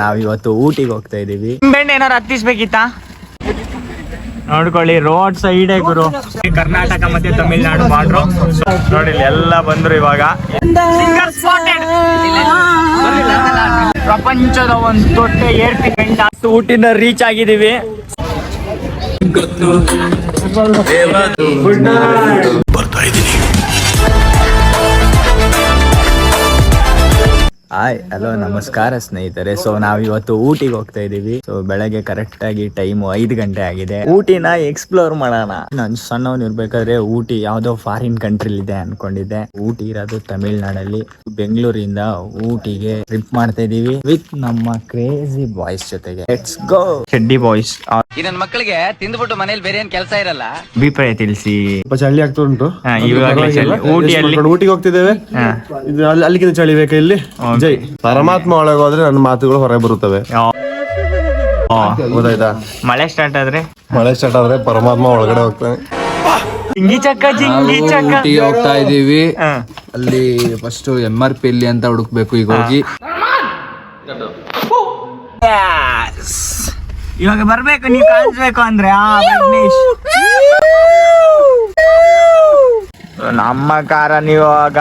ನಾವ್ ಇವತ್ತು ಊಟಿಗೆ ಹೋಗ್ತಾ ಇದೀವಿ. ಬೆಣ್ಣೆ ಏನಾರು ಹತ್ತಿಸ್ಬೇಕಿತ್ತಾ? ನೋಡ್ಕೊಳ್ಳಿ ರೋಡ್ ಸೈಡ್ ಗುರು. ಕರ್ನಾಟಕ ಮತ್ತೆ ತಮಿಳ್ನಾಡು ಬಾರ್ಡ್ರು ನೋಡಿ ಎಲ್ಲ ಬಂದ್ರು ಇವಾಗ. ಪ್ರಪಂಚದ ಒಂದು ದೊಡ್ಡ ಏರ್ಪಿಮೆಂಟ್ ಊಟಿನ ರೀಚ್ ಆಗಿದೀವಿ. ಗುಡ್ ಹಾಯ್ ಹಲೋ ನಮಸ್ಕಾರ ಸ್ನೇಹಿತರೆ. ಸೊ ನಾವ್ ಇವತ್ತು ಊಟಿಗೆ ಹೋಗ್ತಾ ಇದೀವಿ. ಸೊ ಬೆಳಗ್ಗೆ ಕರೆಕ್ಟ್ ಆಗಿ ಟೈಮ್ ಐದು ಗಂಟೆ ಆಗಿದೆ. ಊಟಿನ ಎಕ್ಸ್ಪ್ಲೋರ್ ಮಾಡೋಣ. ನಾನು ಸಣ್ಣವನ್ ಇರ್ಬೇಕಾದ್ರೆ ಊಟಿ ಯಾವ್ದೋ ಫಾರಿನ್ ಕಂಟ್ರಿ ಇದೆ ಅನ್ಕೊಂಡಿದ್ದೆ. ಊಟಿ ಇರೋದು ತಮಿಳ್ನಾಡಲ್ಲಿ. ಬೆಂಗಳೂರಿಂದ ಊಟಿಗೆ ಟ್ರಿಪ್ ಮಾಡ್ತಾ ಇದೀವಿ ವಿತ್ ನಮ್ಮ ಕ್ರೇಜಿ ಬಾಯ್ಸ್ ಜೊತೆಗೆ. ಲೆಟ್ಸ್ ಗೋ ಚೆಡ್ಡಿ ಬಾಯ್ಸ್ ಇದನ್ ನನ್ನ ಮಕ್ಕಳಿಗೆ ತಿಂದ್ಬಿಟ್ಟು ಮನೇಲಿ ಬೇರೆ ಏನ್ ಕೆಲಸ ಇರಲ್ಲ. ಅಭಿಪ್ರಾಯ ತಿಳಿಸಿ. ಚಳಿ ಆಗ್ತಾ ಉಂಟು. ಹಾ, ಇವಾಗ್ಲೇ ಚಳಿ. ಊಟಿಯಲ್ಲಿ ಊಟಿಗೆ ಹೋಗ್ತಿದ್ದೇವೆ. ಹಾ. ಇದು ಅಲ್ಲಿ ಅಲ್ಲಿಗಿಂತ ಚಳಿ ಬೇಕಾ ಇಲ್ಲಿ? ಜೈ ಪರಮಾತ್ಮ ಒಳಗೆ ಹೋದ್ರೆ ನನ್ನ ಮಾತುಗಳು ಹೊರಗೆ ಬರುತ್ತವೆ. ಗೊತ್ತಾಯ್ತಾ? ಮಳೆ ಸ್ಟಾರ್ಟ್ ಆದ್ರೆ? ಮಳೆ ಸ್ಟಾರ್ಟ್ ಆದ್ರೆ ಪರಮಾತ್ಮ ಒಳಗಡೆ ಹೋಗ್ತಾನೆ. ಜಿಂಗಿ ಚಕ್ಕ ಜಿಂಗಿ ಚಕ್ಕ. ಊಟಿಗೆ ಹೋಗ್ತಾ ಇದೀವಿ ಅಲ್ಲಿ ಫಸ್ಟ್ ಎಂ ಆರ್ ಪಿ ಎಲ್ಲಿ ಅಂತ ಹುಡುಕ್ಬೇಕು ಈಗ ಹೋಗಿ. ಇವಾಗ ಬರ್ಬೇಕು ನೀವು ಕಾಣಿಸ್ಬೇಕು ಅಂದ್ರೆ. ಆ ನಮ್ಮ ಕಾರ ನೀವಾಗ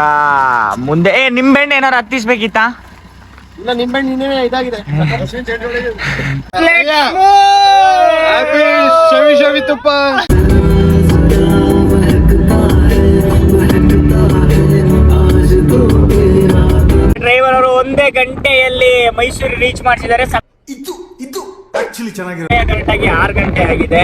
ಮುಂದೆ ಏ ನಿಂಬೆಹಣ್ಣು ಏನಾರು ಹತ್ತಿಸ್ಬೇಕಿತ್ತಾ ಡ್ರೈವರ್ ಅವರು ಒಂದೇ ಗಂಟೆಯಲ್ಲಿ ಮೈಸೂರು ರೀಚ್ ಮಾಡಿಸಿದ್ದಾರೆ. ಇದು ಇದು ಕರೆಕ್ಟ್ ಆಗಿ ಆರು ಗಂಟೆ ಆಗಿದೆ.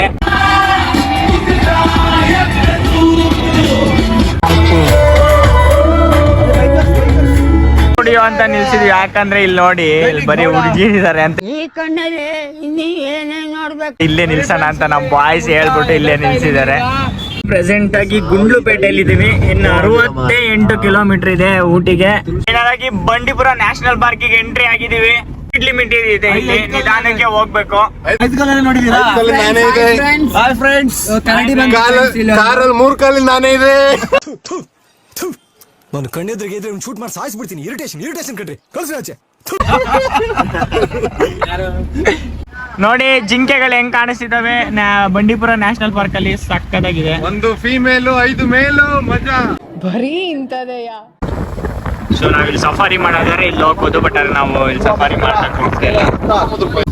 ಕುಡಿಯೋ ಅಂತ ನಿಲ್ಸಿದ್ವಿ. ಯಾಕಂದ್ರೆ ಇಲ್ಲಿ ನೋಡಿ ಇಲ್ಲಿ ಬರೀ ಹುಡುಗಿರಿದ್ದಾರೆ ಅಂತ. ಈ ಕಣ್ಣಲ್ಲಿ ಇನ್ನೀ ಏನೇನ್ ನೋಡ್ಬೇಕು? ಇಲ್ಲೇ ನಿಲ್ಸೋಣ ಅಂತ ನಮ್ಮ ಬಾಯ್ಸ್ ಹೇಳ್ಬಿಟ್ಟು ಇಲ್ಲೇ ನಿಲ್ಸಿದ್ದಾರೆ. ಪ್ರೆಸೆಂಟ್ ಆಗಿ ಗುಂಡ್ಲುಪೇಟೆಯಲ್ಲಿ ಇದೀವಿ ಇನ್ನು ಅರವತ್ತೇ ಎಂಟು ಕಿಲೋಮೀಟರ್ ಇದೆ ಊಟಿಗೆ. ಏನಾದಾಗಿ ಬಂಡೀಪುರ ನ್ಯಾಷನಲ್ ಪಾರ್ಕಿಗೆ ಎಂಟ್ರಿ ಆಗಿದೀವಿ ಲಿಮಿಟ್ ಇದೆ ಇಲ್ಲಿ. ನಿಧಾನಕ್ಕೆ ಹೋಗ್ಬೇಕು. ಕಾರಲ್ಲಿ ಮೂರ್ ಕಾಲಿಂದ ನಾನೇ ಇದೆ. ನಾನು ಕಣ್ಣೆದ್ರಿಗೆ ಇದ್ರೆ ಶೂಟ್ ಮಾಡಿ ಸಾಯಿಸ್ಬಿಡ್ತೀನಿ ಇರಿಟೇಷನ್ ಇರಿಟೇಷನ್ ಕಣ್ರಿ. ಕಳ್ಸಿ ಆಚೆ. ನೋಡಿ ಜಿಂಕೆಗಳು ಹೆಂಗ್ ಕಾಣಿಸ್ತಿದಾವೆ ನಾ- ಬಂಡೀಪುರ ನ್ಯಾಷನಲ್ ಪಾರ್ಕ್ ಅಲ್ಲಿ ಸಕ್ಕದಾಗಿದೆ ಒಂದು ಫೀಮೇಲು ಐದು ಮೇಲು ಮಜಾ. ಸೊ ನಾವಿಲ್ಲಿ ಸಫಾರಿ ಮಾಡೋದಾದ್ರೆ ಇಲ್ಲಿ ಹೋಗ್ಬೋದು ಬಟ್ ಆದ್ರೆ ನಾವು ಇಲ್ಲಿ ಸಫಾರಿ ಹೋಗ್ತಿಲ್ಲ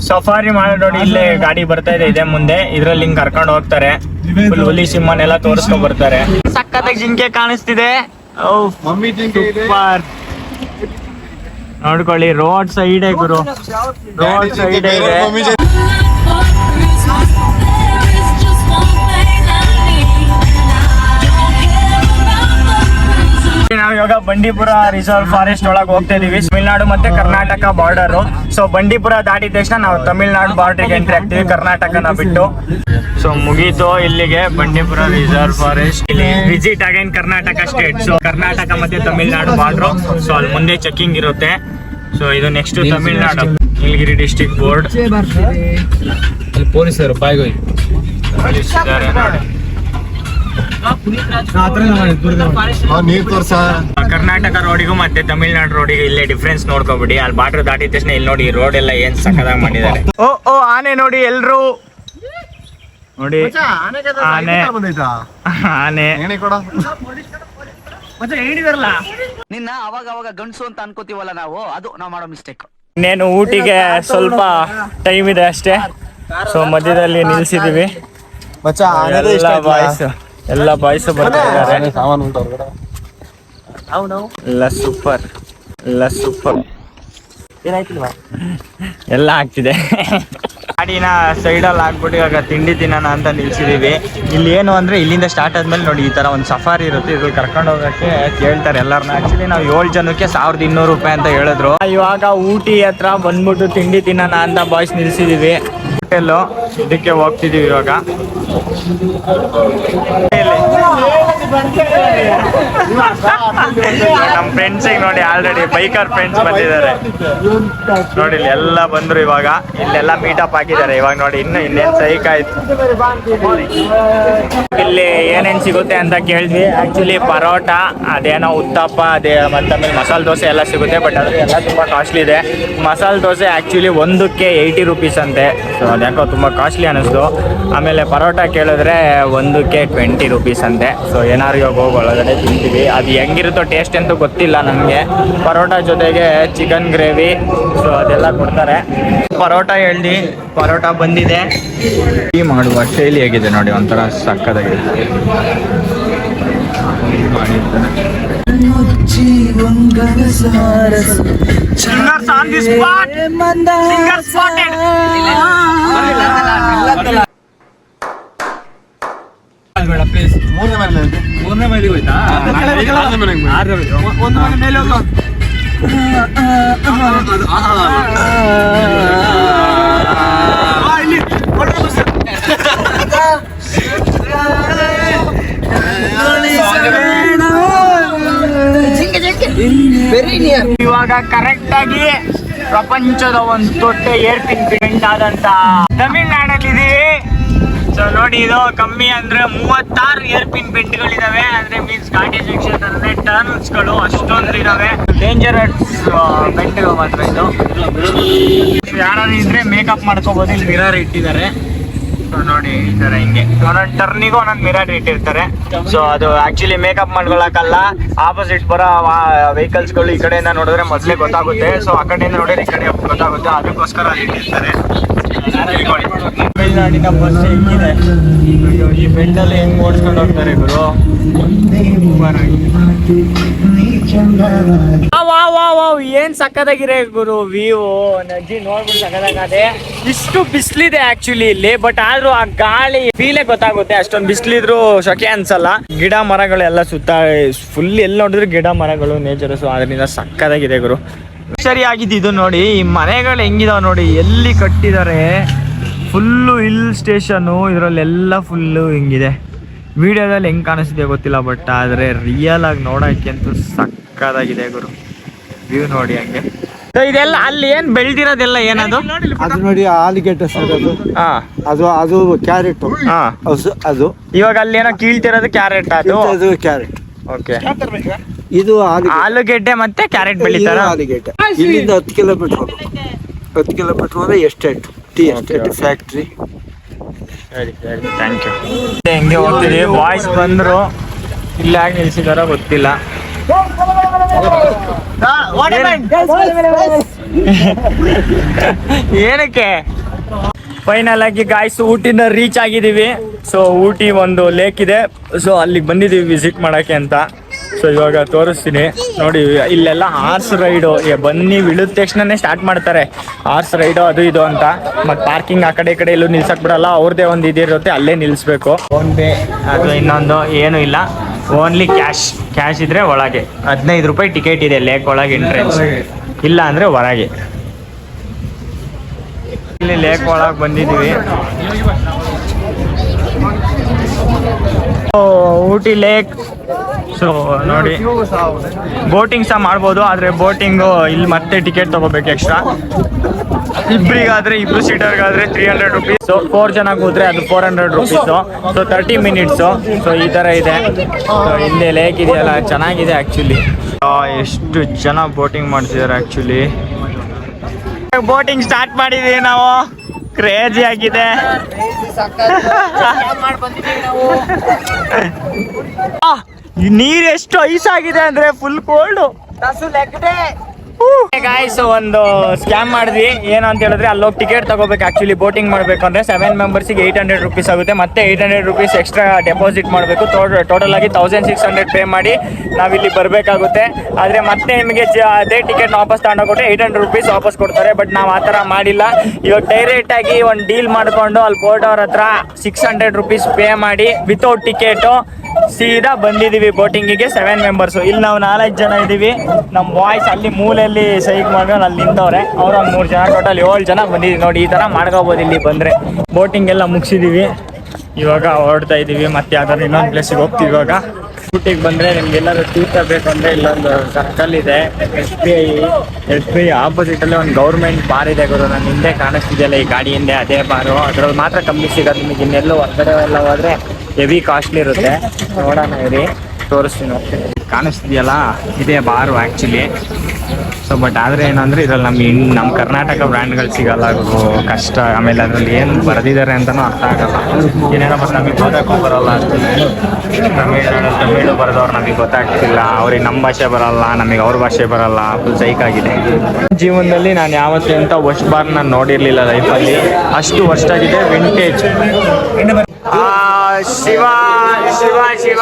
ಸಫಾರಿ ಮಾಡೋ ನೋಡಿ, ಇಲ್ಲೇ ಗಾಡಿ ಬರ್ತಾ ಇದೆ ಇದೆ ಮುಂದೆ. ಇದ್ರಲ್ಲಿ ಹಿಂಗ್ ಕರ್ಕೊಂಡು ಹೋಗ್ತಾರೆ. ಹುಲಿ ಸಿಂಹನೆಲ್ಲ ತೋರಿಸ್ಕೊಂಡ್ ಬರ್ತಾರೆ. ಸಕ್ಕತ್ತಾಗಿ ಜಿಂಕೆ ಕಾಣಿಸ್ತಿದೆ. ನೋಡ್ಕೊಳ್ಳಿ ರೋಡ್ ಸೈಡ್ ಗುರು. ರೋಡ್ ಸೈಡ್ ಇದೆ. ನಾವು ಇವಾಗ ಬಂಡೀಪುರ ರಿಸರ್ವ್ ಫಾರೆಸ್ಟ್ ಒಳಗೆ ಹೋಗ್ತಾ ಇದೀವಿ. ತಮಿಳ್ನಾಡು ಮತ್ತೆ ಕರ್ನಾಟಕ ಬಾರ್ಡರ್ ಸೊ ಬಂಡೀಪುರ ದಾಟಿದ ತಕ್ಷಣ ನಾವು ತಮಿಳ್ನಾಡು ಬಾರ್ಡರ್ಗೆ ಎಂಟ್ರಿ ಆಗ್ತೀವಿ ಕರ್ನಾಟಕನ ಬಿಟ್ಟು. ಸೊ ಮುಗೀತು ಇಲ್ಲಿಗೆ ಬಂಡೀಪುರ ರಿಸರ್ವ್ ಫಾರೆಸ್ಟ್ ಇಲ್ಲಿ visit again Karnataka state so Karnataka ಮತ್ತೆ ತಮಿಳ್ನಾಡು ಬಾರ್ಡರ್ ಸೊ ಅಲ್ಲಿ ಮುಂದೆ ಚೆಕಿಂಗ್ ಇರುತ್ತೆ. ಸೊ ಇದು next Tamil Nadu. Nilgiri district board ಅಲ್ಲಿ ಪೊಲೀಸರು ಬಾಯ್ಗೋಯ್. ಹಾ, ನೀರ್ ತೋರ್ಸ. ಕರ್ನಾಟಕ ರೋಡಿಗೂ ಮತ್ತೆ ತಮಿಳ್ನಾಡು ರೋಡಿಗೂ ಇಲ್ಲೇ ಡಿಫ್ರೆನ್ಸ್ ನೋಡ್ಕೊಬಿಡಿ. ಅಲ್ಲಿ ಬಾರ್ಡರ್ ದಾಟಿದ ತಕ್ಷಣ ಇಲ್ಲಿ ನೋಡಿ ರೋಡ್ ಎಲ್ಲ ಏನ್ ಸಕ್ಕದಾಗಿ ಮಾಡಿದ್ದಾರೆ. ಓ ಓ ಆನೆ ನೋಡಿ ಎಲ್ರು. ನೋಡಿ ಆನೆ ಬಂದೈತಾ? ಆನೆ. ನಿನ್ನ ಅವಾಗ ಅವಾಗ ಗಂಡಸು ಅಂತ ಅನ್ಕೋತೀವಲ್ಲ ನಾವು ಅದು ನಾವು ಮಾಡೋ ಮಿಸ್ಟೇಕ್ ಇನ್ನೇನು ಊಟಿಗೆ ಸ್ವಲ್ಪ ಟೈಮ್ ಇದೆ ಅಷ್ಟೇ. ಸೊ ಮಧ್ಯದಲ್ಲಿ ನಿಲ್ಸಿದೀವಿ. ಮಚ್ಚ ಎಲ್ಲ ಬಾಯ್ಸ್ ಎಲ್ಲ ಬಾಯ್ಸ್ ಬರ್ತಾ ಇದ್ದಾರೆ ಸಾಮಾನು ಉಂಟು ಹೊರಗಡೆ ಎಲ್ಲ ಸೂಪರ್ ಎಲ್ಲ ಸೂಪರ್. ಎಲ್ಲ ಆಗ್ತಿದೆ. ಗಾಡಿನ ಸೈಡಲ್ಲಿ ಹಾಕ್ಬಿಟ್ಟು ಇವಾಗ ತಿಂಡಿ ತಿನ್ನೋಣ ಅಂತ ನಿಲ್ಸಿದೀವಿ. ಇಲ್ಲಿ ಏನು ಅಂದ್ರೆ ಇಲ್ಲಿಂದ ಸ್ಟಾರ್ಟ್ ಆದ್ಮೇಲೆ ನೋಡಿ ಈ ತರ ಒಂದು ಸಫಾರಿ ಇರುತ್ತೆ. ಇದು ಕರ್ಕೊಂಡು ಹೋಗಕ್ಕೆ ಕೇಳ್ತಾರೆ ಎಲ್ಲರನ್ನ ಆ್ಯಕ್ಚುಲಿ ನಾವು ಏಳು ಜನಕ್ಕೆ ಸಾವಿರದ ಇನ್ನೂರು ರೂಪಾಯಿ ಅಂತ ಹೇಳಿದ್ರು. ಇವಾಗ ಊಟಿ ಹತ್ರ ಬಂದ್ಬಿಟ್ಟು ತಿಂಡಿ ತಿನ್ನೋಣ ಅಂತ ಬಾಯ್ಸ್ ನಿಲ್ಸಿದೀವಿ. ಹೋಟೆಲ್ಲು ಇದಕ್ಕೆ ಹೋಗ್ತಿದೀವಿ ಇವಾಗ. ನಮ್ಮ ಫ್ರೆಂಡ್ಸಿಗೆ ನೋಡಿ ಆಲ್ರೆಡಿ ಬೈಕರ್ ಫ್ರೆಂಡ್ಸ್ ಬಂದಿದ್ದಾರೆ. ನೋಡಿ ಇಲ್ಲಿ ಎಲ್ಲ ಬಂದ್ರು ಇವಾಗ. ಇಲ್ಲೆಲ್ಲ ಮೀಟಪ್ ಹಾಕಿದ್ದಾರೆ. ಇವಾಗ ನೋಡಿ ಇನ್ನು ಇನ್ನೇನ್ ಸೈಕ್ ಆಯ್ತು. ಇಲ್ಲಿ ಏನೇನ್ ಸಿಗುತ್ತೆ ಅಂತ ಕೇಳಿದ್ವಿ. ಆಕ್ಚುಲಿ ಪರೋಟ, ಅದೇನೋ ಉತ್ತಪ್ಪ, ಅದೇ ಮತ್ತೆ ಮಸಾಲೆ ದೋಸೆ ಎಲ್ಲ ಸಿಗುತ್ತೆ ಬಟ್ ಅದು ಎಲ್ಲ ತುಂಬಾ ಕಾಸ್ಟ್ಲಿ ಇದೆ. ಮಸಾಲ ದೋಸೆ ಆಕ್ಚುಲಿ ಒಂದಕ್ಕೆ ಏಯ್ಟಿ ರುಪೀಸ್ ಅಂತೆ. ಸೊ ಅದ್ಯಾಕೋ ತುಂಬಾ ಕಾಸ್ಟ್ಲಿ ಅನ್ನಿಸ್ತು ಆಮೇಲೆ ಪರೋಟ ಕೇಳಿದ್ರೆ ಒಂದಕ್ಕೆ ಟ್ವೆಂಟಿ ರುಪೀಸ್ ಅಂತೆ. ಸೊ ಏನಾರು ಇವಾಗ ಹೋಗಿ ಒಳಗಡೆ ತಿಂತೀವಿ. ಅದು ಹೆಂಗಿರುತ್ತೋ ಟೇಸ್ಟ್ ಅಂತೂ ಗೊತ್ತಿಲ್ಲ ನನಗೆ ಪರೋಟ ಜೊತೆಗೆ ಚಿಕನ್ ಗ್ರೇವಿ ಸೊ ಅದೆಲ್ಲ ಕೊಡ್ತಾರೆ. ಪರೋಟ ಹೇಳಿ ಪರೋಟ ಬಂದಿದೆ. ಟೀ ಮಾಡುವ ಶೈಲಿ ಹೇಗಿದೆ ನೋಡಿ ಒಂಥರ ಸಕ್ಕದಾಗಿದೆ Singers ಮೂರನೇ ಮೈಲಿಗೆ ಹೋಯ್ತಾ ಒಂದು ಮನೆ ಮೇಲೆ ಹೋಗು. ಇವಾಗ ಕರೆಕ್ಟ್ ಆಗಿ ಪ್ರಪಂಚದ ಒಂದು ದೊಡ್ಡ ಏರ್ಪಿನ್ ಆದಂತ ತಮಿಳ್ನಾಡಲ್ಲಿ ಇದೀವಿ ಸೊ ನೋಡಿ, ಇದು ಕಮ್ಮಿ ಅಂದ್ರೆ ಮೂವತ್ತಾರು ಏರ್ ಪಿನ್ ಬೆಂಟ್ಗಳಿದಾವೆ ಅಂದ್ರೆ ಮೀನ್ಸ್ ಗಾಡಿ ಸೆಕ್ಷನ್ ಅಂದ್ರೆ ಟರ್ನ್ಸ್ಗಳು ಅಷ್ಟೊಂದು ಇದಾವೆ. ಡೇಂಜರಸ್ ಬೆಂಟ್ ಮಾತ್ರ ಇದು. ಯಾರು ಇದ್ರೆ ಮೇಕಪ್ ಮಾಡ್ಕೋಬಹುದು ಇಲ್ಲಿ ಮಿರರ್ ಇಟ್ಟಿದ್ದಾರೆ. So ನೋಡಿ ಈ ತರ ಹಿಂಗೆ. ಒಂದೊಂದು ಟರ್ನಿಗೂ ಒಂದೊಂದು ಮಿರರ್ ಇಟ್ಟಿರ್ತಾರೆ ಸೊ ಅದು ಆಕ್ಚುಲಿ ಮೇಕಪ್ ಮಾಡ್ಕೊಳಕಲ್ಲ ಆಪೋಸಿಟ್ ಬರೋ ವೆಹಿಕಲ್ಸ್ಗಳು ಈ ಕಡೆಯಿಂದ ನೋಡಿದ್ರೆ ಮೊದಲೇ ಗೊತ್ತಾಗುತ್ತೆ. ಸೊ ಆ ಕಡೆಯಿಂದ ನೋಡಿದ್ರೆ ಈ ಕಡೆ ಗೊತ್ತಾಗುತ್ತೆ. ಅದಕ್ಕೋಸ್ಕರ ಅಲ್ಲಿ ಇಟ್ಟಿರ್ತಾರೆ. ತಮಿಳ್ನಾಡಿನ ಬಸ್ ಹೆಂಗಿದೆ? ಈ ಬೆಲ್ಟಲ್ಲಿ ಹೆಂಗ್ ಓಡಿಸ್ಕೊಂಡು ಹೋಗ್ತಾರೆ ಗುರು? ವಾ ವಾ ವಾವ್, ಏನ್ ಸಕ್ಕದಾಗಿರೆ ಗುರು ವ್ಯೂ ನಜ್ಜಿ ನೋಡ್ಬಿಟ್ಟು ಸಕ್ಕದಾಗದೆ ಇಷ್ಟು ಬಿಸ್ಲಿದೆ ಆಕ್ಚುಲಿ ಇಲ್ಲಿ ಬಟ್ ಆದ್ರೂ ಆ ಗಾಳಿ ಫೀಲೇ ಗೊತ್ತಾಗುತ್ತೆ ಅಷ್ಟೊಂದು ಬಿಸ್ಲಿದ್ರು ಶಕೆ ಅನ್ಸಲ್ಲ. ಗಿಡ ಮರಗಳು ಎಲ್ಲ ಸುತ್ತ ಫುಲ್ ಎಲ್ಲಿ ನೋಡಿದ್ರು ಗಿಡ ಮರಗಳು ನೇಚರ್ ಸೊ ಅದರಿಂದ ಸಕ್ಕದಾಗಿದೆ ಗುರು. ಸರಿ ಆಗಿದ್ದು ಇದು ನೋಡಿ ಈ ಮನೆಗಳು ಹೆಂಗಿದಾವ ನೋಡಿ ಎಲ್ಲಿ ಕಟ್ಟಿದ್ದಾರೆ ಫುಲ್ಲು ಹಿಲ್ ಸ್ಟೇಷನು ಇದರಲ್ಲೆಲ್ಲ ಫುಲ್ಲು ಹಿಂಗಿದೆ. ವಿಡಿಯೋದಲ್ಲಿ ಹೆಂಗೆ ಕಾಣಿಸ್ತಿದೆ ಗೊತ್ತಿಲ್ಲ ಬಟ್ ಆದ್ರೆ ರಿಯಲ್ ಆಗಿ ನೋಡಕ್ಕೆ ಅಂತೂ ಸಕ್ಕದಾಗಿದೆ ಗುರು. ವ್ಯೂ ನೋಡಿ ಹಂಗೆ. ಇದೆಲ್ಲ ಅಲ್ಲಿ ಏನ್ ಬೆಳ್ದಿರೋದೆಲ್ಲ ಏನದು? ಅದು ನೋಡಿ ಆಲಿಗೇಟರ್ ಸರ್ ಅದು. ಹಾ. ಅದು ಅದು ಕ್ಯಾರೆಟ್ ಹಾ. ಅದು ಇವಾಗ ಅಲ್ಲಿ ಏನೋ ಕೀಳ್ತಿರೋದು ಕ್ಯಾರೆಟ್ ಅದು? ಅದು ಕ್ಯಾರೆಟ್ ಓಕೆ ಇದು ಆಲಿಗೆ ಆಲೂಗೆಡ್ಡೆ ಮತ್ತೆ ಕ್ಯಾರೆಟ್ ಬೆಳಿತಾರ? ಆಲೂಗೆಡ್ಡೆ ಇಲ್ಲಿಂದ ಹತ್ತು ಕಿಲೋಮೀಟರ್ ಹತ್ತು ಕಿಲೋಮೀಟರ್ ಹೋದ್ರೆ ಎಸ್ಟೇಟ್ ಟೀ ಎಸ್ಟೇಟ್ ಫ್ಯಾಕ್ಟ್ರಿ ಸರಿ ಸರಿ ಥ್ಯಾಂಕ್ ಯು ಹೆಂಗೆ ಹೋಗ್ತೀವಿ ಬಾಯ್ಸ್ ಬಂದ್ರು. ಇಲ್ಲ ಯಾಕೆ ನಿಲ್ಸಿದಾರೋ ಗೊತ್ತಿಲ್ಲ. ಏನಕ್ಕೆ? ಫೈನಲ್ ಆಗಿ ಗಾಯ್ಸ್ ಊಟಿನ ರೀಚ್ ಆಗಿದ್ದೀವಿ. ಸೊ ಊಟಿ ಒಂದು ಲೇಕ್ ಇದೆ. ಸೊ ಅಲ್ಲಿಗೆ ಬಂದಿದ್ದೀವಿ ವಿಸಿಟ್ ಮಾಡಕ್ಕೆ ಅಂತ. ಸೊ ಇವಾಗ ತೋರಿಸ್ತೀನಿ. ನೋಡಿ ಇಲ್ಲೆಲ್ಲ ಹಾರ್ಸ್ ರೈಡು ಬನ್ನಿ ಇಳಿದ ತಕ್ಷಣನೇ ಸ್ಟಾರ್ಟ್ ಮಾಡ್ತಾರೆ. ಹಾರ್ಸ್ ರೈಡು ಅದು ಇದು ಅಂತ. ಮತ್ತು ಪಾರ್ಕಿಂಗ್ ಆ ಕಡೆ ಈ ಕಡೆ ಎಲ್ಲೂ ನಿಲ್ಸಕ್ ಬಿಡಲ್ಲ. ಅವ್ರದ್ದೇ ಒಂದು ಇದಿರುತ್ತೆ ಅಲ್ಲೇ ನಿಲ್ಲಿಸ್ಬೇಕು ಫೋನ್ ಪೇ ಅದು ಇನ್ನೊಂದು ಏನು ಇಲ್ಲ. ಓನ್ಲಿ ಕ್ಯಾಶ್ ಕ್ಯಾಶ್ ಇದ್ರೆ ಒಳಗೆ. ಹದಿನೈದು ರೂಪಾಯಿ ಟಿಕೆಟ್ ಇದೆ ಲೇಕ್ ಒಳಗೆ ಎಂಟ್ರೆನ್ಸ್ ಇಲ್ಲ ಅಂದ್ರೆ ಹೊರಗೆ. ಇಲ್ಲಿ ಲೇಕ್ ಒಳಗೆ ಬಂದಿದ್ದೀವಿ. ಊಟಿ ಲೇಕ್ ಸೊ ನೋಡಿ. ಬೋಟಿಂಗ್ ಸಹ ಮಾಡ್ಬೋದು, ಆದರೆ ಬೋಟಿಂಗು ಇಲ್ಲಿ ಮತ್ತೆ ಟಿಕೆಟ್ ತಗೋಬೇಕು ಎಕ್ಸ್ಟ್ರಾ ಇಬ್ಬರಿಗಾದ್ರೆ ಇಬ್ರು ಸೀಟರ್ಗಾದ್ರೆ three hundred rupees so four ಜನ ಕೂತ್ರೆ ಅದು four hundred rupees so thirty minutes so ಈ ತರ ಇದೆ. ಹಿಂದೆ ಲೇಕ್ ಇದೆಯಲ್ಲ, ಚೆನ್ನಾಗಿದೆ ಆ್ಯಕ್ಚುಲಿ ಎಷ್ಟು ಜನ ಬೋಟಿಂಗ್ ಮಾಡ್ತಿದ್ದಾರೆ ಆ್ಯಕ್ಚುಲಿ ಬೋಟಿಂಗ್ ಸ್ಟಾರ್ಟ್ ಮಾಡಿದೀವಿ ನಾವು. ಕ್ರೇಜಿ ಆಗಿದೆ. ನೀರ್ ಎಷ್ಟು ಐಸ್ ಆಗಿದೆ ಅಂದ್ರೆ ಫುಲ್ ಕೋಲ್ಡ್ ಗಾಯ್ಸ್ ಒಂದು ಸ್ಕ್ಯಾಮ್ ಮಾಡಿದ್ವಿ. ಏನು ಅಂತ ಹೇಳಿದ್ರೆ ಅಲ್ಲಿ ಹೋಗಿ ಟಿಕೆಟ್ ತಗೋಬೇಕು. ಆಕ್ಚುಲಿ ಬೋಟಿಂಗ್ ಮಾಡಬೇಕು ಅಂದ್ರೆ ಸೆವೆನ್ ಮೆಂಬರ್ಸಿಗೆ ಏಯ್ಟ್ ಹಂಡ್ರೆಡ್ ರುಪೀಸ್ ಆಗುತ್ತೆ. ಮತ್ತೆ eight hundred rupees extra deposit ಮಾಡಬೇಕು. ಟೋಟಲ್ ಆಗಿ ತೌಸಂಡ್ ಸಿಕ್ಸ್ ಹಂಡ್ರೆಡ್ ಪೇ ಮಾಡಿ ನಾವಿಲ್ಲಿ ಬರಬೇಕಾಗುತ್ತೆ. ಆದರೆ ಮತ್ತೆ ನಿಮಗೆ ಅದೇ ಟಿಕೆಟ್ ವಾಪಸ್ ತಗೊಂಡೋಗ್ಬಿಟ್ಟು ಏಯ್ಟ್ ಹಂಡ್ರೆಡ್ ರುಪೀಸ್ ವಾಪಸ್ ಕೊಡ್ತಾರೆ. ಬಟ್ ನಾವು ಆ ಥರ ಮಾಡಿಲ್ಲ. ಇವಾಗ ಡೈರೆಕ್ಟ್ ಆಗಿ ಒಂದು ಡೀಲ್ ಮಾಡಿಕೊಂಡು ಅಲ್ಲಿ ಬೋರ್ಡ್ ಅವ್ರ ಹತ್ರ ಸಿಕ್ಸ್ ಹಂಡ್ರೆಡ್ ರುಪೀಸ್ ಪೇ ಮಾಡಿ ವಿತೌಟ್ ಟಿಕೆಟು ಸೀದಾ ಬಂದಿದ್ದೀವಿ ಬೋಟಿಂಗಿಗೆ ಸೆವೆನ್ ಮೆಂಬರ್ಸ್ ಇಲ್ಲಿ ನಾವು ನಾಲ್ಕು ಜನ ಇದ್ದೀವಿ. ನಮ್ಮ ಬಾಯ್ಸ್ ಅಲ್ಲಿ ಮೂಲೆಯಲ್ಲಿ ಸೈಕ್ ಮಾಡ್ಕೊಂಡು ಅಲ್ಲಿ ನಿಂತವ್ರೆ. ಅವ್ರು ಒಂದು ಮೂರು ಜನ ಟೋಟಲ್ ಏಳು ಜನ ಬಂದಿದ್ದೀವಿ. ನೋಡಿ, ಈ ಥರ ಮಾಡ್ಕೋಬೋದು ಇಲ್ಲಿ ಬಂದರೆ. ಬೋಟಿಂಗ್ ಎಲ್ಲ ಮುಗಿಸಿದ್ದೀವಿ ಇವಾಗ ಹೊರಡ್ತಾ ಇದ್ದೀವಿ. ಮತ್ತೆ ಯಾವ್ದಾದ್ರು ಇನ್ನೊಂದು ಪ್ಲೇಸಿಗೆ ಹೋಗ್ತೀವಿ ಇವಾಗ. ಊಟಿಗೆ ಬಂದ್ರೆ ನಿಮ್ಗೆ ಎಲ್ಲಾದ್ರೂ ತೀರ್ಥ ಬೇಕು ಅಂದ್ರೆ ಇಲ್ಲೊಂದು ಸರ್ಕಲ್ ಇದೆ. S B I S B I opposite ಅಲ್ಲಿ ಒಂದು ಗೌರ್ಮೆಂಟ್ ಬಾರ್ ಇದೆ ಗುರು. ನನ್ನ ಹಿಂದೆ ಕಾಣಿಸ್ತಿದೆಯಲ್ಲ ಈ ಗಾಡಿ ಹಿಂದೆ, ಅದೇ ಬಾರು ಅದ್ರಲ್ಲಿ ಮಾತ್ರ ಕಮ್ಮಿ ಸಿಗೋದು ನಿಮಗೆ ಇನ್ನೆಲ್ಲೋ ಹೊರಗಡೆ ಎಲ್ಲ ಹೋದ್ರೆ ಹೆವಿ ಕಾಸ್ಟ್ಲಿ ಇರುತ್ತೆ. ನೋಡೋಣ ಇರಿ. ತೋರಿಸ್ತೀನಿ. ಕಾಣಿಸ್ತಿದೆಯಲ್ಲ? ಇದೇ ಬಾರು ಆ್ಯಕ್ಚುಲಿ ಸೊ ಬಟ್ ಆದರೆ ಏನಂದರೆ ಇದ್ರಲ್ಲಿ ನಮ್ಮ ಇನ್ ನಮ್ಮ ಕರ್ನಾಟಕ ಬ್ರ್ಯಾಂಡ್ಗಳು ಸಿಗಲ್ಲ ಅದು ಕಷ್ಟ. ಆಮೇಲೆ ಅದರಲ್ಲಿ ಏನು ಬರೆದಿದ್ದಾರೆ ಅಂತಲೂ ಅರ್ಥ ಆಗಲ್ಲ. ಏನೇನೋ ಬಟ್ ನಮಗೆ ಓದೋಕ್ಕೂ ಬರಲ್ಲ ತಮಿಳ್ನಾಡು ತಮಿಳು ಬರೆದವ್ರು ನಮಗೆ ಗೊತ್ತಾಗ್ತಿಲ್ಲ. ಅವ್ರಿಗೆ ನಮ್ಮ ಭಾಷೆ ಬರಲ್ಲ, ನಮಗೆ ಅವ್ರ ಭಾಷೆ ಬರಲ್ಲ. ಫುಲ್ ಸೈಕಾಗಿದೆ ಜೀವನದಲ್ಲಿ ನಾನು ಯಾವತ್ತೂ ಇಂಥ ವರ್ಷ ಬಾರ್ ನಾನು ನೋಡಿರಲಿಲ್ಲ ಲೈಫಲ್ಲಿ ಅಷ್ಟು ವರ್ಷ ಆಗಿದೆ vintage Shiva Shiva Shiva.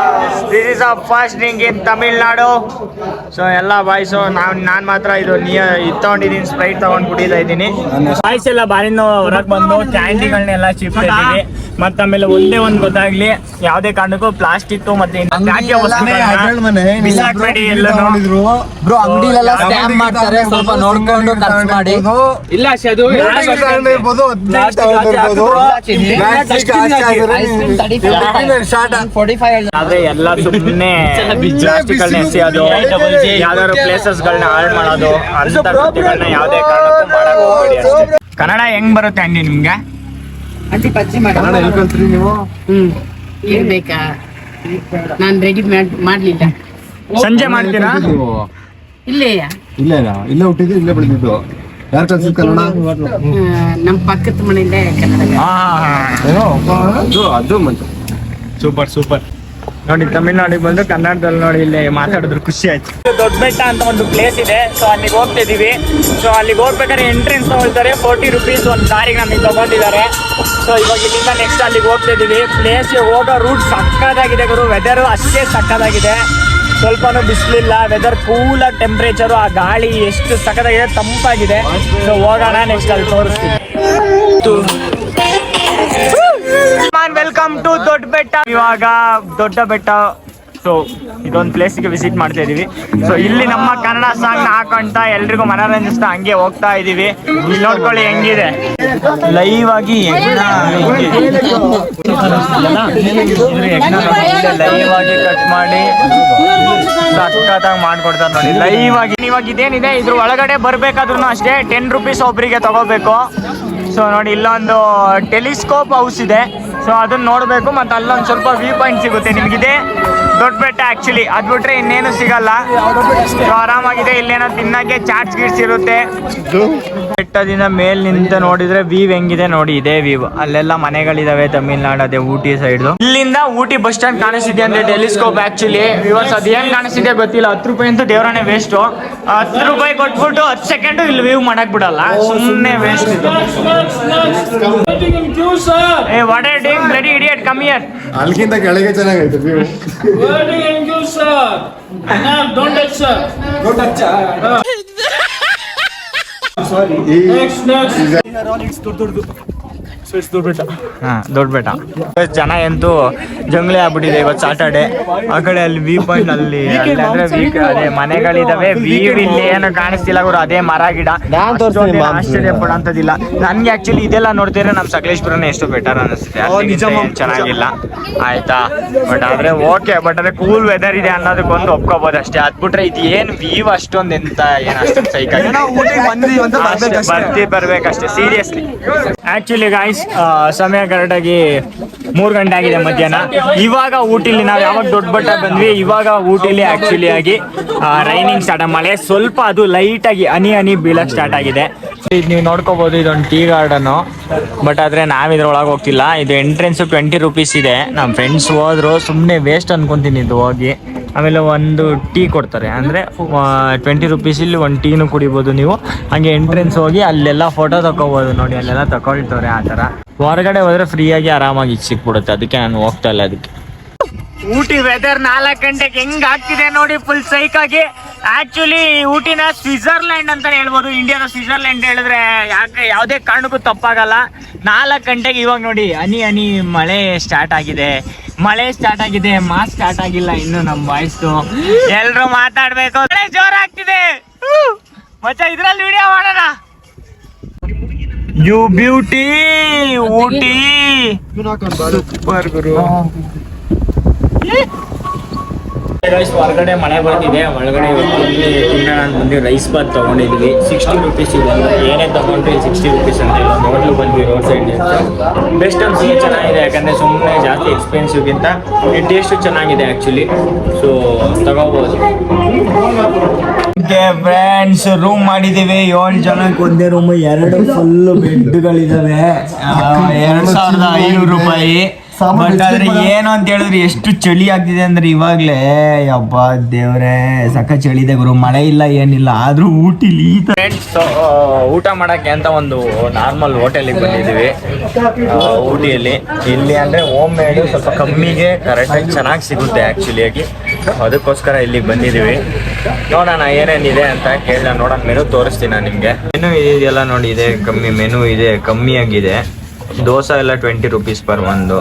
This is a first drink in Tamil Nadu so ಎಲ್ಲ ಬಾಯ್ಸು ನಾವು ನಾನು ಮಾತ್ರ ಇದು ನಿಯ ಇದು ತಗೊಂಡಿದ್ದೀನಿ ಸ್ಪ್ರೈಟ್ ತಗೊಂಡು ಕುಡಿತಾ ಇದ್ದೀನಿ. ಬಾಯ್ಸ್ ಎಲ್ಲ ಬಾರಿಂದ ಹೊರಗೆ ಬಂದು ಕ್ಯಾಂಡಿಗಳನ್ನೆಲ್ಲ ಶಿಫ್ಟ್ ಇದ್ದೀವಿ ಮತ್ತೆ ಆಮೇಲೆ ಒಂದೇ ಒಂದು ಗೊತ್ತಾಗ್ಲಿ ಯಾವುದೇ ಕಾರಣಕ್ಕೂ ಪ್ಲಾಸ್ಟಿಕ್ ಮತ್ತೆ ಬಿಸಾಕ್ಬೇಡಿ ಬ್ರೋ ಅಂಗಡಿಲೆಲ್ಲ ಮಾಡ್ತಾರೆ ಸ್ವಲ್ಪ ನೋಡ್ಕೊಂಡು ಖರ್ಚು ಮಾಡಿ. ಇಲ್ಲ ಅದು ಆದ್ರೆ ಎಲ್ಲ ಸುಮ್ಮನೆ ಪ್ಲಾಸ್ಟಿಕ್ಗಳನ್ನ ಎಸೆಯೋದು ಯಾವ್ದಾದ್ರು ಪ್ಲೇಸಸ್ ಗಳನ್ನ ಹಾಳು ಮಾಡೋದು ಅಂತ ಕೃತ್ಯಗಳನ್ನ ಯಾವ್ದೇ ಕಾರಣಕ್ಕೂ ಮಾಡಕ್ ಹೋಗ್ಬೇಡಿ ಅಷ್ಟೇ. ಕನ್ನಡ ಹೆಂಗ್ ಬರುತ್ತೆ ಅಂಡಿ ನಿಮ್ಗೆ? ಹ್ಮ್. ಇರ್ಬೇಕಾ ನಾನ್ ರೆಡಿ ಮಾಡ್ಲಿಲ್ಲ. ಸಂಜೆ ಮಾಡ್ತೀರಾ? ಇಲ್ಲೇಯ ಇಲ್ಲ ಇಲ್ಲೇ ಹುಟ್ಟಿದ್ದು ಇಲ್ಲೇ ಬೆಳೆದಿದ್ದು? ಯಾರು ಕಲ್ಸಿದ್ ಕನ್ನಡ? ನಮ್ಮ ಪಕ್ಕದ ಮನೆಯಲ್ಲೇ ಕನ್ನಡ. ಅದು ಅದು ಸೂಪರ್ ಸೂಪರ್. ನೋಡಿ ತಮಿಳ್ನಾಡಿಗೆ ಬಂದು ಕನ್ನಡದಲ್ಲಿ ನೋಡಿ ಇಲ್ಲಿ ಮಾತಾಡಿದ್ರು ಖುಷಿ ಆಯ್ತು. ದೊಡ್ಡ ಬೆಟ್ಟ ಅಂತ ಒಂದು ಪ್ಲೇಸ್ ಇದೆ. ಸೊ ಅಲ್ಲಿಗೆ ಹೋಗ್ತಿದೀವಿ. ಸೊ ಅಲ್ಲಿಗೆ ಹೋಗ್ಬೇಕಾದ್ರೆ ಎಂಟ್ರೆನ್ಸ್ ತಗೊಳ್ತಾರೆ. ಫೋರ್ಟಿ ರುಪೀಸ್ ಒಂದು ದಾರಿಗೆ ನಮಗೆ ತಗೊಂಡಿದ್ದಾರೆ. ಸೊ ಇವಾಗ ಇಲ್ಲಿಂದ ನೆಕ್ಸ್ಟ್ ಅಲ್ಲಿಗೆ ಹೋಗ್ತಿದ್ದೀವಿ ಪ್ಲೇಸ್ಗೆ ಹೋಗೋ ರೂಟ್ ಸಕ್ಕದಾಗಿದೆ ಗುರು. ವೆದರು ಅಷ್ಟೇ ಸಕ್ಕದಾಗಿದೆ. ಸ್ವಲ್ಪನೂ ಬಿಸಿಲಿಲ್ಲ. ವೆದರ್ ಕೂಲಾಗಿ ಟೆಂಪ್ರೇಚರು ಆ ಗಾಳಿ ಎಷ್ಟು ಸಕ್ಕದಾಗಿದೆ ತಂಪಾಗಿದೆ. ಸೊ ಹೋಗೋಣ ನೆಕ್ಸ್ಟ್ ಅಲ್ಲಿ ತೋರಿಸ್ತೀವಿ ವೆಲ್ಕಮ್ ಟು ದೊಡ್ಡ ಬೆಟ್ಟ ಇವಾಗ ದೊಡ್ಡ ಬೆಟ್ಟ. ಸೊ ಇದೊಂದು ಪ್ಲೇಸ್ಗೆ ವಿಸಿಟ್ ಮಾಡ್ತಾ ಇದೀವಿ. ಸೊ ಇಲ್ಲಿ ನಮ್ಮ ಕನ್ನಡ ಸಾಂಗ್ ಹಾಕೊಂತ ಎಲ್ರಿಗೂ ಮನೋರಂಜಿಸ್ತಾ ಹಂಗೆ ಹೋಗ್ತಾ ಇದೀವಿ. ಇಲ್ಲಿ ನೋಡ್ಕೊಳ್ಳಿ ಹೆಂಗಿದೆ. ಲೈವ್ ಆಗಿ ಲೈವ್ ಆಗಿ ಕಟ್ ಮಾಡಿ ಮಾಡ್ಕೊಡ್ತಾರೆ ನೋಡಿ. ಲೈವ್ ಆಗಿ ಇವಾಗ ಇದೇನಿದೆ? ಇದ್ರ ಒಳಗಡೆ ಬರ್ಬೇಕಾದ್ರೂ ಅಷ್ಟೇ ಟೆನ್ ರುಪೀಸ್ ಒಬ್ರಿಗೆ ತಗೋಬೇಕು. ಸೊ ನೋಡಿ, ಇಲ್ಲೊಂದು ಟೆಲಿಸ್ಕೋಪ್ ಹೌಸ್ ಇದೆ. ಸೊ ಅದನ್ನ ನೋಡಬೇಕು, ಮತ್ತೆ ಅಲ್ಲೊಂದು ಸ್ವಲ್ಪ ವ್ಯೂ ಪಾಯಿಂಟ್ ಸಿಗುತ್ತೆ ನಿಮಗಿದೆ. ದೊಡ್ಡ ಬೆಟ್ಟ ಆ್ಯಕ್ಚುಲಿ ಅದು ಬಿಟ್ರೆ ಇನ್ನೇನು ಸಿಗಲ್ಲ. ಸೊ ಆರಾಮಾಗಿದೆ. ಇಲ್ಲೇನೋ ತಿನ್ನಕ್ಕೆ ಚಾಟ್ಸ್ ಗೀಟ್ಸ್ ಇರುತ್ತೆ. ಬೆಟ್ಟದಿಂದ ಮೇಲ್ ನಿಂತ ನೋಡಿದ್ರೆ ವೀವ್ ಹೆಂಗಿದೆ ನೋಡಿ ಇದೇ ವೀವ್ ಅಲ್ಲೆಲ್ಲ ಮನೆಗಳಿದಾವೆ ತಮಿಳ್ನಾಡು ಅದೇ ಊಟಿ ಸೈಡ್ ಇಲ್ಲಿಂದ ಊಟಿ ಬಸ್ ಸ್ಟ್ಯಾಂಡ್ ಕಾಣಿಸ್ತಿದೆ ಅಂದ್ರೆ ಟೆಲಿಸ್ಕೋಪ್ ಆಕ್ಚುಲಿ ವಿವರ್ಸ್ ಅದು ಏನ್ ಕಾಣಿಸ್ತಿದೆ ಗೊತ್ತಿಲ್ಲ. ಹತ್ತು ರೂಪಾಯಿ ಅಂತೂ ದೇವರನೇ ವೇಸ್ಟ್ ಹತ್ತು ರೂಪಾಯಿ ಕೊಟ್ಬಿಟ್ಟು ಹತ್ತು ಸೆಕೆಂಡ್ ಇಲ್ಲಿ ವ್ಯೂ ಮಾಡಕ್ ಬಿಡಲ್ಲ. ಸುಮ್ಮನೆ ವೇಸ್ಟ್ ಇದು. ಏ what are doing bloody idiot come here ಅಲ್ಲಿಗಿಂತ ಕೆಳಗೆ ಚೆನ್ನಾಗೈತೆ Dirty Angel, sir. Now don't touch, sir. Go touch. I'm uh. sorry. Next, next. Here all it's ಹಾ ದೊಡ್ಡ ಬೆಟ್ಟ ಜನ ಎಂತೂ ಜಂಗ್ಲಿ ಆಗ್ಬಿಟ್ಟಿದೆ ಇವತ್ತು ಸಾಟರ್ಡೆ ಆ ಕಡೆ ಅಲ್ಲಿ ವ್ಯೂ ಪಾಯಿಂಟ್ ಅಲ್ಲಿ ಅಂದ್ರೆ ವೀಕ್ ಅದೇ ಮನೆಗಳಿದಾವೆ. ವ್ಯೂ ಇಲ್ಲಿ ಏನು ಕಾಣಿಸ್ತಿಲ್ಲ ಗುರು ಅದೇ ಮರ ಗಿಡ. ಆಶ್ಚರ್ಯ ಪಡಂತದಿಲ್ಲ ನನ್ಗೆ ಆಕ್ಚುಲಿ ಇದೆಲ್ಲ ನೋಡ್ತಿದ್ರೆ ನಮ್ಮ ಸಕಲೇಶ್ಪುರನೇ ಎಷ್ಟು ಬೆಟರ್ ಅನಿಸುತ್ತೆ. ಚೆನ್ನಾಗಿಲ್ಲ. ಆಯ್ತಾ? ಬಟ್ ಆದ್ರೆ ಓಕೆ ಬಟ್ ಅದೇ ಕೂಲ್ ವೆದರ್ ಇದೆ ಅನ್ನೋದಕ್ಕೊಂದು ಒಪ್ಕೋಬಹುದು ಅಷ್ಟೇ. ಅದ್ ಬಿಟ್ರೆ ಇದು ಏನ್ ವ್ಯೂ ಅಷ್ಟೊಂದು ಎಂತ ಏನ್ ಅಷ್ಟೊಂದು ಸೈಕ್ ಬರ್ತಿ ಬರ್ಬೇಕಷ್ಟೇ. ಸೀರಿಯಸ್ಲಿ ಆಕ್ಚುಲಿ ಗಾಯ್ಸ್ ಸಮಯ ಕರೆಕ್ಟಾಗಿ ಮೂರು ಗಂಟೆ ಆಗಿದೆ ಮಧ್ಯಾಹ್ನ. ಇವಾಗ ಊಟಿಲಿ ನಾವು ಯಾವಾಗ ದೊಡ್ಡ ಬಟ್ಟ ಬಂದ್ವಿ, ಇವಾಗ ಊಟಿಲಿ ಆಕ್ಚುಲಿ ಆಗಿ ರೈನಿಂಗ್ ಸ್ಟಾರ್ಟ್ ಮಳೆ ಸ್ವಲ್ಪ ಅದು ಲೈಟ್ ಆಗಿ ಹನಿ ಹನಿ ಬೀಳಕ್ ಸ್ಟಾರ್ಟ್ ಆಗಿದೆ. ಇದು ನೀವು ನೋಡ್ಕೋಬಹುದು ಇದೊಂದು ಟೀ ಗಾರ್ಡನ್ ಬಟ್ ಆದ್ರೆ ನಾವ್ ಇದ್ರೊಳಗೆ ಹೋಗ್ತಿಲ್ಲ. ಇದು ಎಂಟ್ರೆನ್ಸ್ ಟ್ವೆಂಟಿ ರುಪೀಸ್ ಇದೆ. ನಮ್ಮ ಫ್ರೆಂಡ್ಸ್ ಹೋದ್ರು ಸುಮ್ಮನೆ ವೇಸ್ಟ್ ಅನ್ಕೊಂತೀನಿ ಇದು ಹೋಗಿ. ಆಮೇಲೆ ಒಂದು ಟೀ ಕೊಡ್ತಾರೆ. ಅಂದರೆ ಟ್ವೆಂಟಿ ರುಪೀಸಲ್ಲಿ ಒಂದು ಟೀನು ಕುಡಿಬೋದು ನೀವು. ಹಾಗೆ ಎಂಟ್ರೆನ್ಸ್ ಹೋಗಿ ಅಲ್ಲೆಲ್ಲ ಫೋಟೋ ತಗೋಬೋದು ನೋಡಿ, ಅಲ್ಲೆಲ್ಲ ತಗೊಳ್ತವ್ರೆ ಆ ಥರ. ಹೊರಗಡೆ ಹೋದ್ರೆ ಫ್ರೀಯಾಗಿ ಆರಾಮಾಗಿ ಸಿಕ್ಬಿಡುತ್ತೆ. ಅದಕ್ಕೆ ನಾನು ಹೋಗ್ತಾ ಇಲ್ಲ ಅದಕ್ಕೆ. ಊಟಿ ವೆದರ್ ನಾಲ್ಕು ಗಂಟೆಗೆ ಹೆಂಗ್ ಆಗ್ತಿದೆ ನೋಡಿ ಫುಲ್ ಸೈಕ್ ಆಗಿ. ಆಕ್ಚುಲಿ ಊಟಿನ ಸ್ವಿಟ್ಜರ್ಲ್ಯಾಂಡ್ ಅಂತಾನೆ ಹೇಳ್ಬೋದು. ಇಂಡಿಯಾದ ಸ್ವಿಟ್ಜರ್ಲ್ಯಾಂಡ್ ಹೇಳಿದ್ರೆ ಯಾಕೆ ಯಾವುದೇ ಕಾರಣಕ್ಕೂ ತಪ್ಪಾಗಲ್ಲ. ನಾಲ್ಕು ಗಂಟೆಗೆ ಇವಾಗ ನೋಡಿ, ಹನಿ ಹನಿ ಮಳೆ ಸ್ಟಾರ್ಟ್ ಆಗಿದೆ. ಮಳೆ ಸ್ಟಾರ್ಟ್ ಆಗಿದೆ ಮಾಸ್ ಸ್ಟಾರ್ಟ್ ಆಗಿಲ್ಲ ಇನ್ನು ನಮ್ಮ ಬಾಯ್ಸ್ ಎಲ್ರು ಮಾತಾಡ್ಬೇಕು. ಮಳೆ ಜೋರಾಗ್ತಿದೆ. ಮತ್ತೆ ಇದ್ರಲ್ಲಿ ವಿಡಿಯೋ ಮಾಡೋಣ. You beauty Ooty. ಸೂಪರ್ ಗುರು. ರೈಸ್ ಹೊರಗಡೆ ಮಳೆ ಬರ್ತಿದೆ. ಒಳಗಡೆ ಇಲ್ಲಿ ತಿನ್ನೋಣ ಅಂತ ಬಂದು ರೈಸ್ ಬಾತ್ ತೊಗೊಂಡಿದ್ವಿ. ಸಿಕ್ಸ್ಟಿ ರುಪೀಸ್ ಇದೆ. ಏನೇ ತಗೊಂಡ್ರಿ ಸಿಕ್ಸ್ಟಿ ರುಪೀಸ್ ಅಂತ ಇಲ್ಲ. ಹೋಟ್ಲು ಬಂದ್ವಿ ರೋಡ್ ಸೈಡ್ ಬೆಸ್ಟ್ ಅನ್ಸಿಗೆ ಚೆನ್ನಾಗಿದೆ. ಯಾಕಂದ್ರೆ ಸುಮ್ಮನೆ ಜಾಸ್ತಿ ಎಕ್ಸ್ಪೆನ್ಸಿವ್ಗಿಂತ ಈ ಟೇಸ್ಟು ಚೆನ್ನಾಗಿದೆ ಆ್ಯಕ್ಚುಲಿ ಸೊ ತಗೋಬೋದು. ಫ್ರೆಂಡ್ಸ್ ರೂಮ್ ಮಾಡಿದೀವಿ ಏಳು ಜನಕ್ಕೆ ಒಂದೇ ರೂಮ್ ಎರಡು ಫುಲ್ ಬೆಡ್ಗಳಿದಾವೆ ಎರಡು ಸಾವಿರದ ಐನೂರು ರೂಪಾಯಿ. ಬಟ್ ಆದ್ರೆ ಏನು ಅಂತ ಹೇಳಿದ್ರೆ ಎಷ್ಟು ಚಳಿ ಆಗ್ತಿದೆ ಅಂದ್ರೆ ಇವಾಗ್ಲೇ ಅಬ್ಬ ದೇವ್ರೆ ಸಕ್ಕ ಚಳಿ ಇದೆ ಗುರು ಮಳೆ ಇಲ್ಲ ಏನಿಲ್ಲ ಆದ್ರೂ ಊಟಿಲಿ ಫ್ರೆಂಡ್ಸ್ ಊಟ ಮಾಡಕ್ಕೆ ಅಂತ ಒಂದು ನಾರ್ಮಲ್ ಹೋಟೆಲಿಗೆ ಬಂದಿದ್ದೀವಿ. ಊಟಿಯಲ್ಲಿ. ಇಲ್ಲಿ ಅಂದ್ರೆ ಹೋಮ್ ಮೇಡ್ ಸ್ವಲ್ಪ ಕಮ್ಮಿಗೆ ಕರೆಕ್ಟಾಗಿ ಚೆನ್ನಾಗಿ ಸಿಗುತ್ತೆ ಆಕ್ಚುಲಿ ಆಗಿ. ಅದಕ್ಕೋಸ್ಕರ ಇಲ್ಲಿಗೆ ಬಂದಿದ್ದೀವಿ. ನೋಡೋಣ ಏನೇನಿದೆ ಅಂತ ಕೇಳೋಣ ನೋಡೋಣ ಮೆನು ತೋರಿಸ್ತೀನಿ ನಾನು ನಿಮಗೆ. ಮೆನು ಇದೆಯಲ್ಲ ನೋಡಿ ಇದೆ ಕಮ್ಮಿ ಮೆನು ಇದೆ ಕಮ್ಮಿಯಾಗಿದೆ. ದೋಸೆ ಎಲ್ಲ ಟ್ವೆಂಟಿ ರುಪೀಸ್ ಪರ್ ಒಂದು.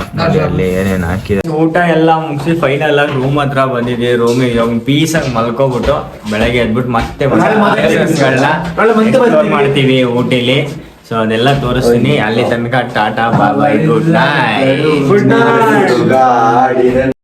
ಅಲ್ಲಿ ಏನೇನು ಹಾಕಿದೆ? ಊಟ ಎಲ್ಲ ಮುಗಿಸಿ ಫೈನಲ್ ಆಗಿ ರೂಮ್ ಹತ್ರ ಬಂದಿದ್ವಿ. ರೂಮ್ ಪೀಸ್ ಆಗಿ ಮಲ್ಕೋಬಿಟ್ಟು ಬೆಳಗ್ಗೆ ಎದ್ಬಿಟ್ಟು ಮತ್ತೆ ಮಾಡ್ತೀವಿ ಊಟಿಲಿ. ಸೊ ಅದೆಲ್ಲ ತೋರಿಸ್ತೀನಿ. ಅಲ್ಲಿ ತನಕ ಟಾಟಾ ಬಾಬಾ ಗುಡ್ ನೈಟ್. Good night.